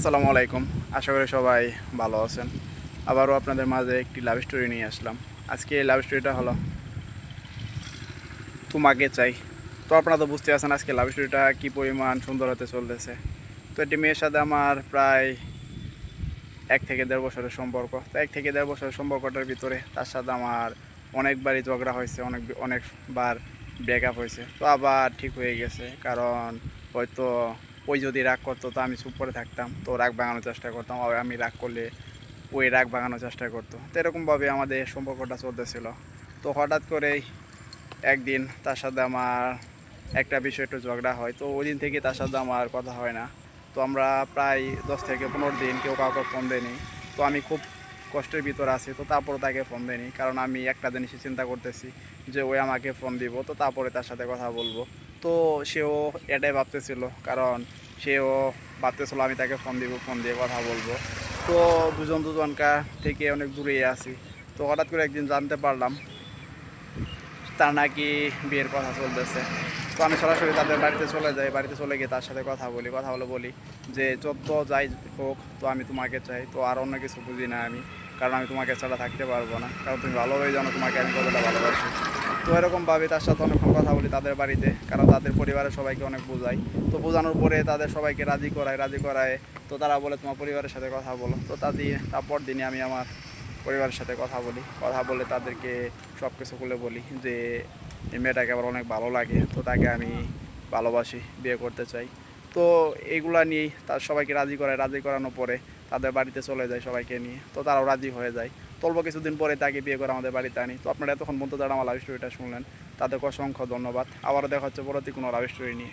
আসসালামু আলাইকুম। আশা করি সবাই ভালো আছেন। আবারও আপনাদের মাঝে একটি লাভ স্টোরি নিয়ে আসলাম। আজকে এই লাভ স্টোরিটা হলো, তোমাকে চাই। তো আপনারা তো বুঝতে পারছেন আজকে লাভ স্টোরিটা কী পরিমাণ সুন্দর হতে চলতেছে। তো একটি মেয়ের সাথে আমার প্রায় এক থেকে দেড় বছরের সম্পর্ক। তো এক থেকে দেড় বছরের সম্পর্কটার ভিতরে তার সাথে আমার অনেকবারই ঝগড়া হয়েছে, অনেক, অনেকবার ব্রেকআপ হয়েছে। তো আবার ঠিক হয়ে গেছে, কারণ হয়তো ওই যদি রাগ করতো তো আমি চুপ করে থাকতাম। তো রাগ ভাঙানোর চেষ্টা করতাম আর আমি রাগ করলে ওই রাগ ভাঙানোর চেষ্টা করতো। তো এরকমভাবে আমাদের সম্পর্কটা চলতেছিল। তো হঠাৎ করেই একদিন তার সাথে আমার একটা বিষয় একটু ঝগড়া হয়। তো ওই দিন থেকে তার সাথে আমার কথা হয় না। তো আমরা প্রায় দশ থেকে পনেরো দিন কেউ কাউকে ফোন দেয়নি। তো আমি খুব কষ্টের ভিতর আছি। তো তারপরে তাকে ফোন দেয়নি। কারণ আমি একটা জিনিসই চিন্তা করতেছি যে ওই আমাকে ফোন দিব। তো তারপরে তার সাথে কথা বলব। তো সেও এটাই ভাবতেছিল। কারণ সেও ভাবতেছিল আমি তাকে ফোন দিব ফোন দিয়ে কথা বলব। তো দুজন দুজনকার থেকে অনেক দূরেই আছি। তো হঠাৎ করে একদিন জানতে পারলাম, তার নাকি বিয়ের কথা চলতেছে। তো আমি সরাসরি তাদের বাড়িতে চলে যাই, বাড়িতে চলে গিয়ে তার সাথে কথা বলি। কথা বলে বলি যে, যত যাই হোক, তো আমি তোমাকে চাই, তো আর অন্য কিছু বুঝি না আমি। কারণ আমি তোমাকে ছাড়া থাকতে পারব না। কারণ তুমি ভালোভাবে জানো তোমাকে আমি কতটা ভালোবাসি। তো এরকমভাবে তার সাথে অনেকক্ষণ কথা বলি তাদের বাড়িতে, কারণ তাদের পরিবারের সবাইকে অনেক বোঝাই। তো বোঝানোর পরে তাদের সবাইকে রাজি করায় রাজি করায়। তো তারা বলে, তোমার পরিবারের সাথে কথা বলো। তো তা দিয়ে, তারপর দিনে আমি আমার পরিবারের সাথে কথা বলি। কথা বলে তাদেরকে সব কিছু খুলে বলি যে মেয়েটাকে আমার অনেক ভালো লাগে। তো তাকে আমি ভালোবাসি, বিয়ে করতে চাই। তো এইগুলা নিয়েই তার সবাইকে রাজি করায়, রাজি করানোর পরে তাদের বাড়িতে চলে যায় সবাইকে নিয়ে। তো তারাও রাজি হয়ে যায়। তলব কিছুদিন পরে তাকে বিয়ে করে আমাদের বাড়িতে আনি। তো আপনারা এতক্ষণ বন্ধু যারা আমার লাভ স্টোরিটা শুনলেন, তাদেরকে অসংখ্য ধন্যবাদ। আবারও দেখা হচ্ছে পরবর্তী কোনো লাভ স্টোরি নিয়ে।